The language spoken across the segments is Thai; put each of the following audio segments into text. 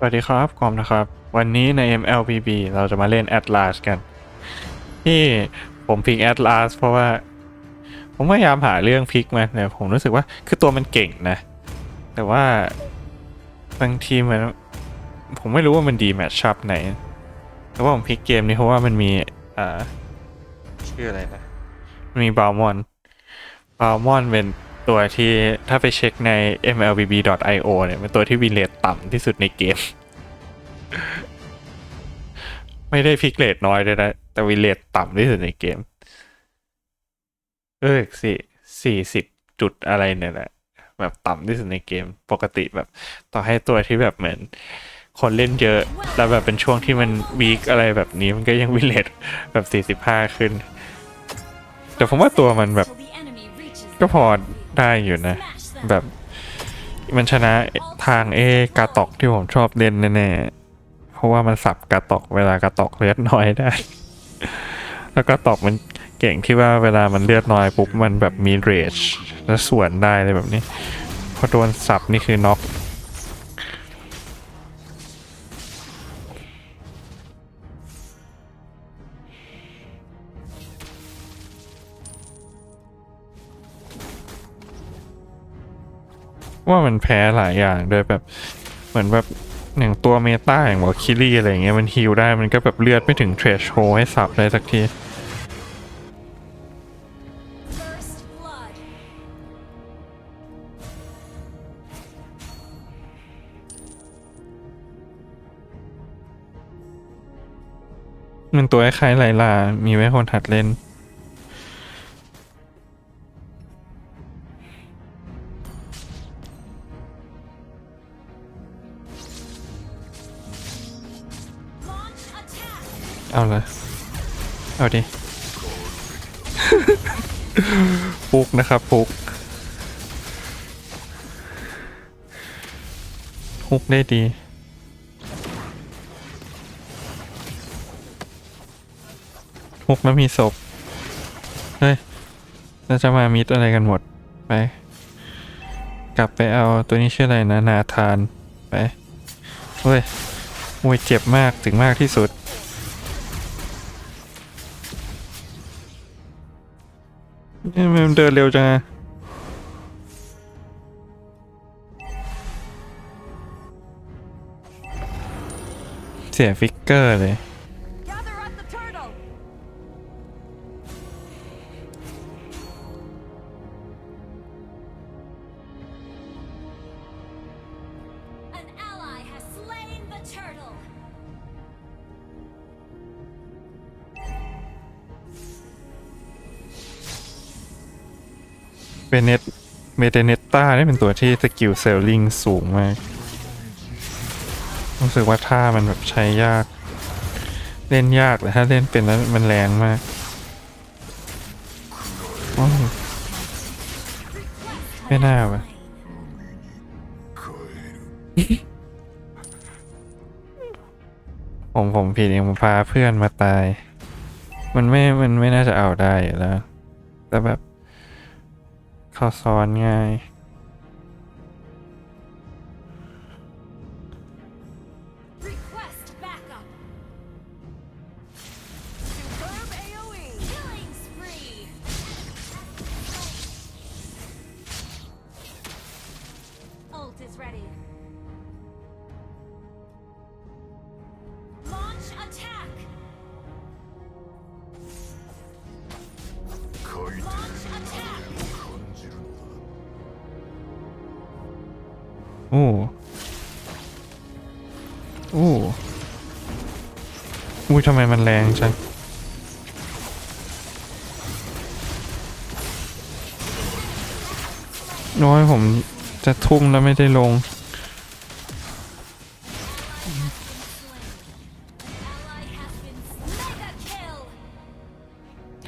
สวัสดีครับกอมนะครับ วันนี้ใน MLBB เราจะมาเล่น Atlas กัน ที่ผมพิก Atlas เพราะว่า ผมพยายามหาเรื่องพลิกมาแต่ผมรู้สึกว่าคือตัวมันเก่งนะ แต่ว่าบางทีมันผมไม่รู้ว่ามันดีแมทชัพไหน แต่ว่าผมพลิกเกมนี้เพราะว่ามันมีอ่าชื่ออะไรนะ มันมีบาลมอนบาลมอนเป็น ตัวที่ถ้าไปเช็คใน mlbb.io เนี่ยเป็นตัวที่วินเลทต่ำที่สุดในเกม ไม่ได้พิกเลทน้อยเลยนะ แต่วินเลทต่ำที่สุดในเกม เออสี่สี่สิบจุดอะไรเนี่ยแหละ แบบต่ำที่สุดในเกม ปกติแบบ ต่อให้ตัวที่แบบเหมือน คนเล่นเยอะ แล้วแบบเป็นช่วงที่มันวีคอะไรแบบนี้มันก็ยังวินเลทแบบสี่สิบห้าขึ้น แต่ผมว่าตัวมันแบบก็พอ ได้อยู่นะ แบบมันชนะทางเอกาตอกที่ผมชอบเล่นแน่ๆ เพราะว่ามันสับกาตอกเวลากาตอกเลือดน้อยได้ แล้วกาตอกมันเก่งที่ว่าเวลามันเลือดน้อยปุ๊บมันแบบมีเรชและสวนได้เลยแบบนี้ พอโดนสับนี่คือน็อก ว่ามันแพ้หลายอย่างโดยแบบเหมือนแบบอย่างตัวเมตาอย่างวอลคิลี่อะไรเงี้ยมันฮิลได้มันก็แบบเลือดไม่ถึงเทรชโฮให้สับได้สักทีมันตัวคล้ายๆไลลา มีไว้คนหัดเล่น เอาเลยเอาดิปุกนะครับปุกปุกได้ดีปุกแล้วมีศพ เฮ้ยเราจะมามิดอะไรกันหมด ไป กลับไปเอาตัวนี้ชื่ออะไรนะ นาธาน ไป เฮ้ยมวยเจ็บมากถึงมากที่สุด นี่มันเดินเร็วจังเสียฟิกเกอร์เลย เบเนตเมเดเนตต้านี่เป็นตัวที่สกิลเซลลิงสูงมาก รู้สึกว่าท่ามันแบบใช้ยาก เล่นยากแต่ถ้าเล่นเป็นแล้วมันแรงมากไม่น่าวะผมผมผิดเองผมพาเพื่อนมาตาย มันไม่ มันไม่น่าจะเอาได้อยู่แล้ว แต่แบบ ข้าซ้อนง่าย อุ้ยทำไมมันแรงจังน้อยผมจะทุ่มแล้วไม่ได้ลง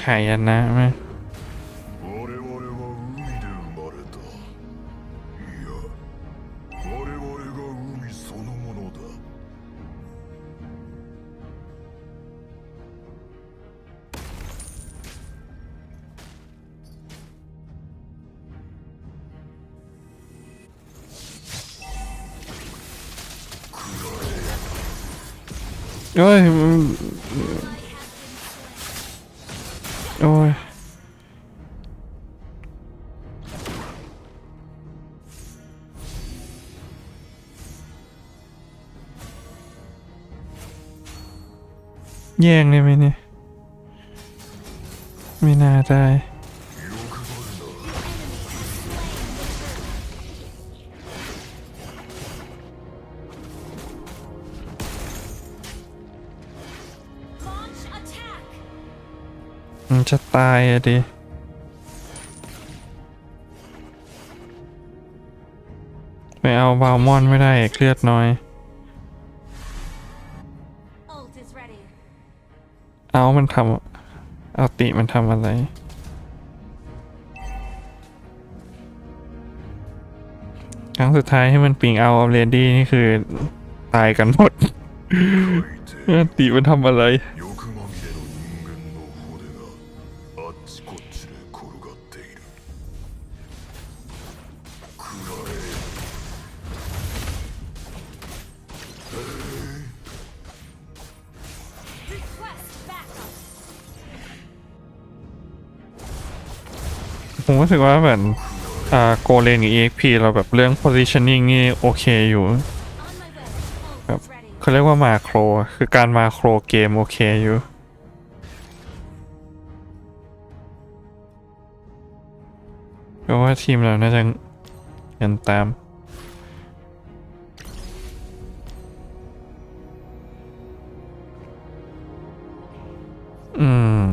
หายนะไหม โอ้ยโอ้ยแย่งได้ไหมเนี่ย ไม่น่าได้ จะตายอะดิไปเอาบาลมอนไม่ได้เครียดน้อย เอามันทำเอาติมันทำอะไรครั้งสุดท้ายให้มันปิงเอาเรนดี้นี่คือ ตายกันหมด ติมันทำอะไร ผมรู้สึกว่าแบบอ่าโกเลนกับ EXP เราแบบเรื่อง positioning นี่โอเคอยู่ On my way. Ult Yep. is ready. เขาเรียกว่ามาโคร คือการมาโครเกมโอเคอยู่เพราะว่าทีมเราน่าจะเงินตามอืม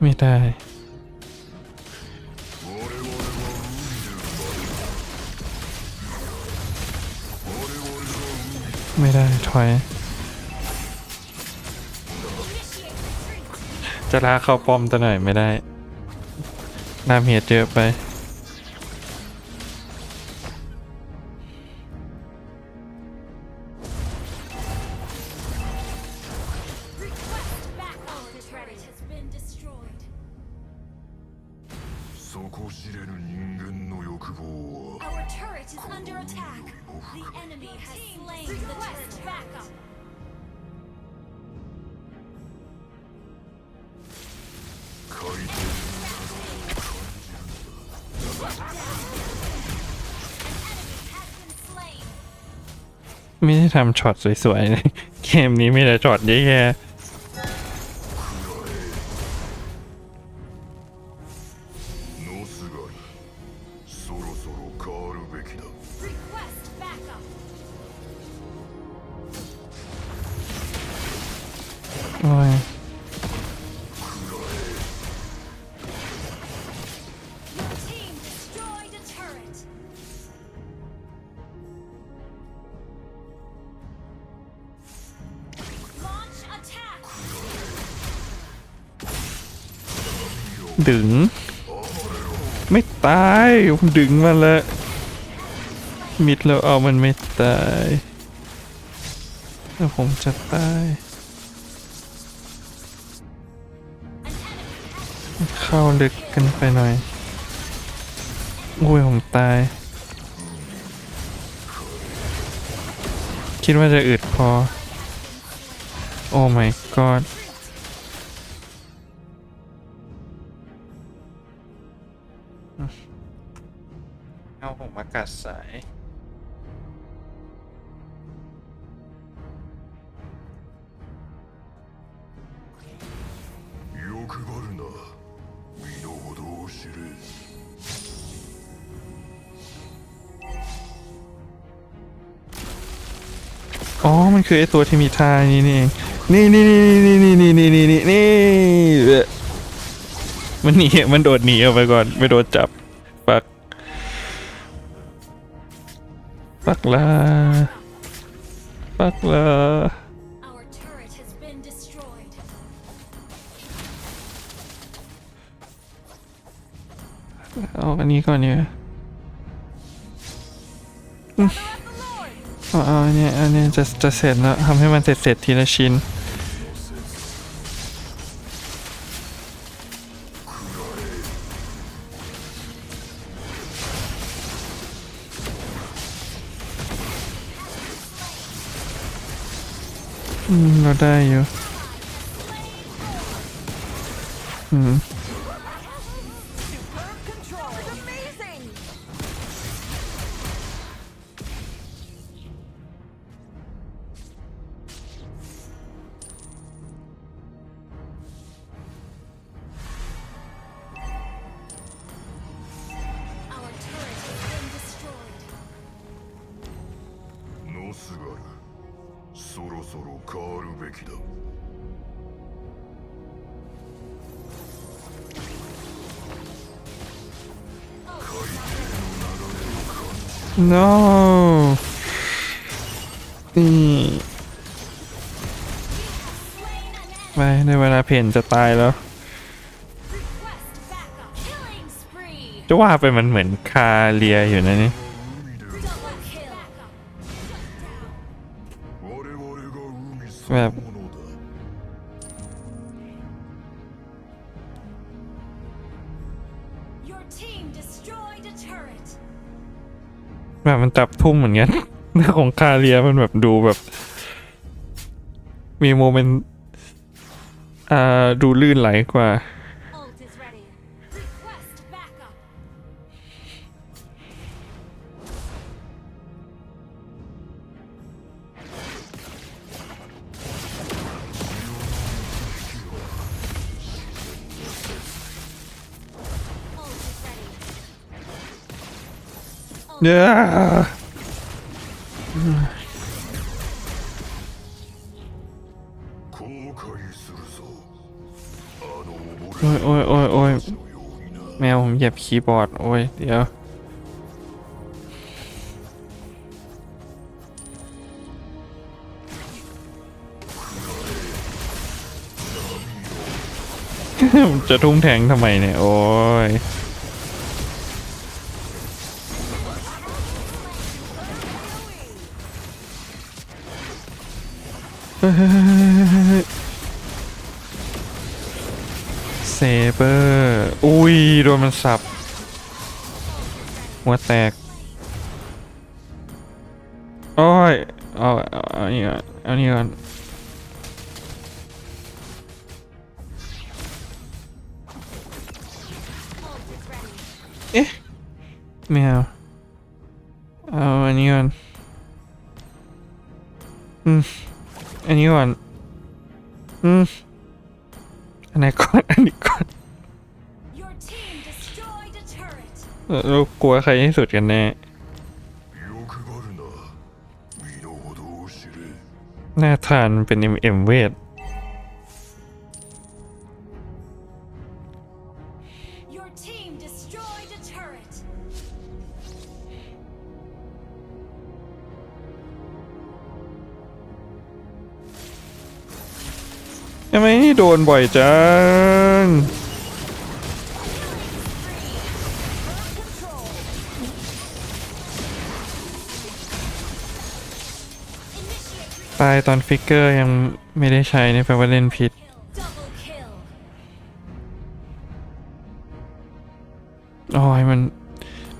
ไม่ได้ไม่ได้ถอย จะลาเขาปอมตัวหน่อยไม่ได้น้ำเหตุเยอะไป under attack. The enemy has slain the turret backup. ไม่ได้ทำช็อตสวยๆ เกมนี้มีแต่ช็อตแย่ๆ ดึง ไม่ตายผมดึงมาแล้วมิดแล้วเอามันไม่ตายแล้วผมจะตาย เข้าลึกกันไปหน่อยอุ้ยผมตาย คิดว่าจะอึดพอ โอ้ my god คือไอตัวที่มีท่านี้นี่เองนี่นี่นี่นี่นี่นี่นี่นี่นี่เอ่มันหนีมันโดดหนีออกไปก่อน ไม่โดนจับปักปักลาปักลาเอาอันนี้ก่อนเนี่ย อ๋อเนี่ยอันเนี้ยจะจะเสร็จแล้วทำให้มันเสร็จเสร็จทีละชิ้น อืมเราได้อยู่ no นี่ไปในเวลาเพนจะตายแล้ว จะว่าไปมันเหมือนคาเลียอยู่นะนี่ จับทุ่มเหมือนกันเรื่องของคาเรียมันแบบดูแบบ มีโมเมนต์อ่าดูลื่นไหลกว่า เด้อโอ้ยโอ้ยโอ้ยโอ้ยแมวผมเหยียบคีย์บอร์ด โอ้ย เดี๋ยว จะทุ่มแทงทำไมเนี่ย โอ้ย เซเบอร์ อุ้ย โดนมันสับ หัวแตก โอ้ย เอาเอาเนี่ก่อนเอานี่ก่อนเอ๊ะไม่เอาเอาอันนี้ก่อนอืม อันนี้ก่อน อืม อันไหนก่อน อันนี้ก่อนเรากลัวใครที่สุดกันแน่หน้าทานเป็นเอ็มเอ็มเวทำไมนี่โดนบ่อยจัง ตายตอนฟิกเกอร์ยังไม่ได้ใช้นี่แปลว่าเล่นผิดโอ้ยมัน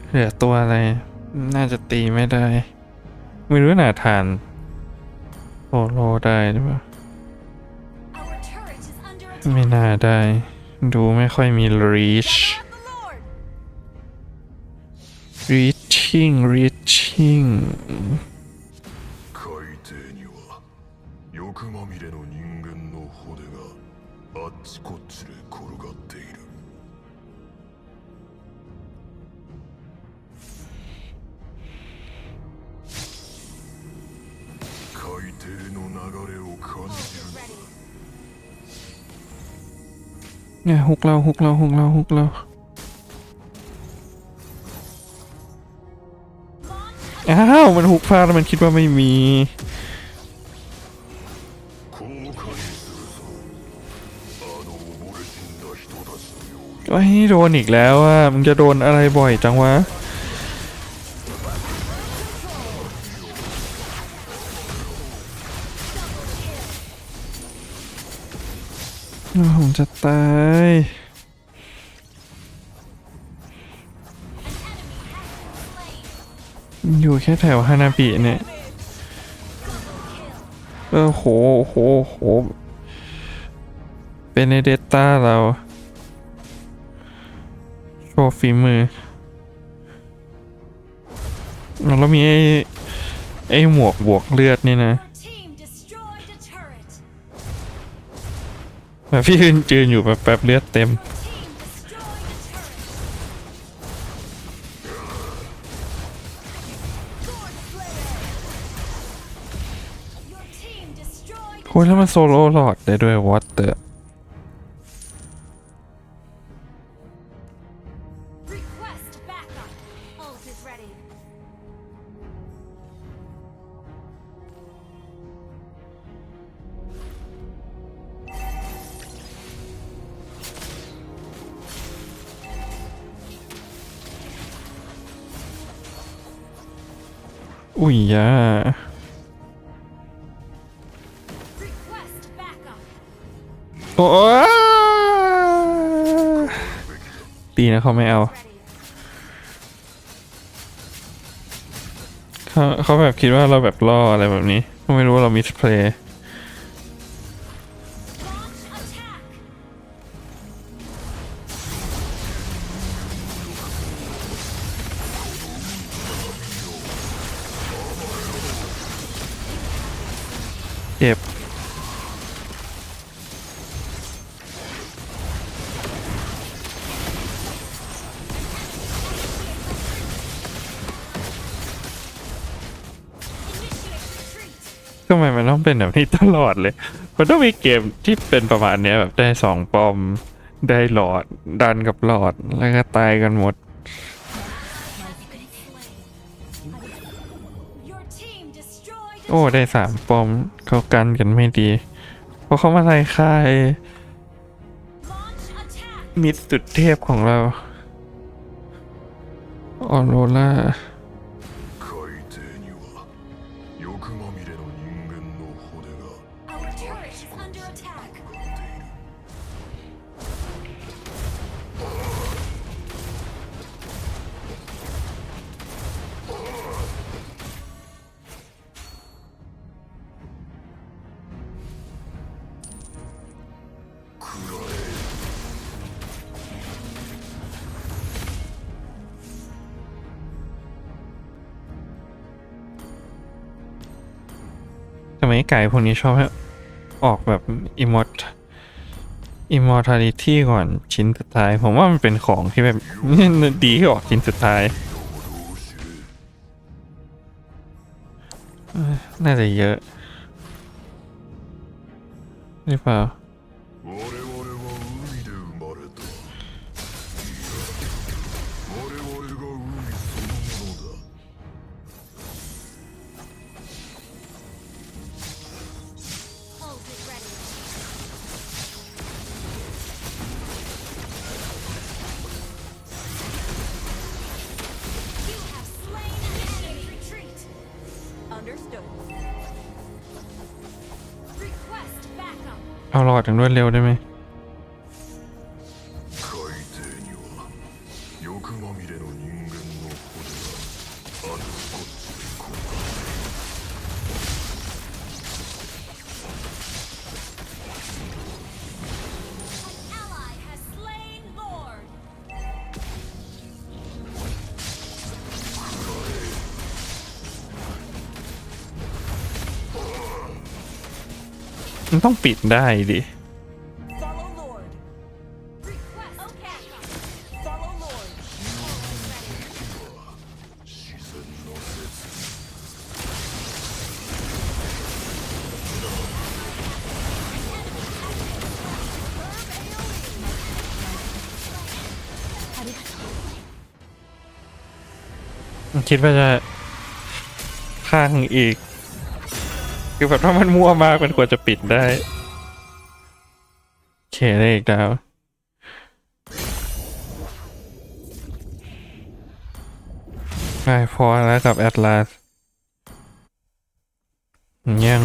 เหลือตัวอะไร น่าจะตีไม่ได้ ไม่รู้หนาทานโอโลได้หรือเปล่า ไม่น่าได้ ดูไม่ค่อยมี reach reaching reaching เหกเราหกเราหกเราหกเราอ้าวมันหกพลาดมันคิดว่าไม่มีก็ให้โดนอีกแล้วอะมึงจะโดนอะไรบ่อยจังวะ จะตาย อยู่แค่แถวฮานาบิเนี่ยเออโหโหโหเป็นในเดต้าเรา โชว์ฝีมือ แล้วมีไอ้ ไอ้หมวกบวกเลือดนี่นะ แบพี่ยืนจืนอยู่แบบแบบเลือดเต็ม โอ้ยแล้วมันโซโล่หลอดได้ด้วยวอตเตอร์ อุ้ยยาโอ้ตีนะเขาไม่เอาเขาเขาแบบคิดว่าเราแบบล่ออะไรแบบนี้ ไม่รู้ว่าเรามิสเพลย์ เจ็บทำไมมันต้องเป็นแบบนี้ตลอดเลย มันต้องมีเกมที่เป็นประมาณนี้แบบได้สองปอม ได้หลอด ดันกับหลอด แล้วก็ตายกันหมด โอ้ได้สามปอมเขากันกันไม่ดี เพราะเขามาไล่ค่ายมิดสุดเทพของเราออโรล่า สมัยไก่พวกนี้ชอบให้ออกแบบอิมมอร์อิมมอร์ทาลิตี้ก่อนชิ้นสุดท้าย ผมว่ามันเป็นของที่แบบดีที่ออกชิ้นสุดท้าย น่าจะเยอะหรือเปล่า อย่างรวดเร็วได้ไหมมันต้องปิดได้ดิ คิดว่าจะข้างอีก คือแบบถ้ามันมั่วมากมันควรจะปิดได้โอเคได้อีกดาวได้พอแล้วกับแอตลาสยัง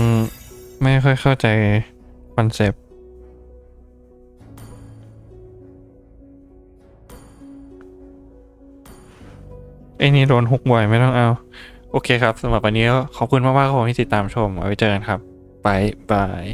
ไม่ค่อยเข้าใจคอนเซปต์ อ้นี่โดนฮุกบ่อยไม่ต้องเอา โอเคครับสำหรับวันนี้ก็ขอบคุณมากๆครับผมที่ติดตามชมเอาไว้เจอกันครับบายบาย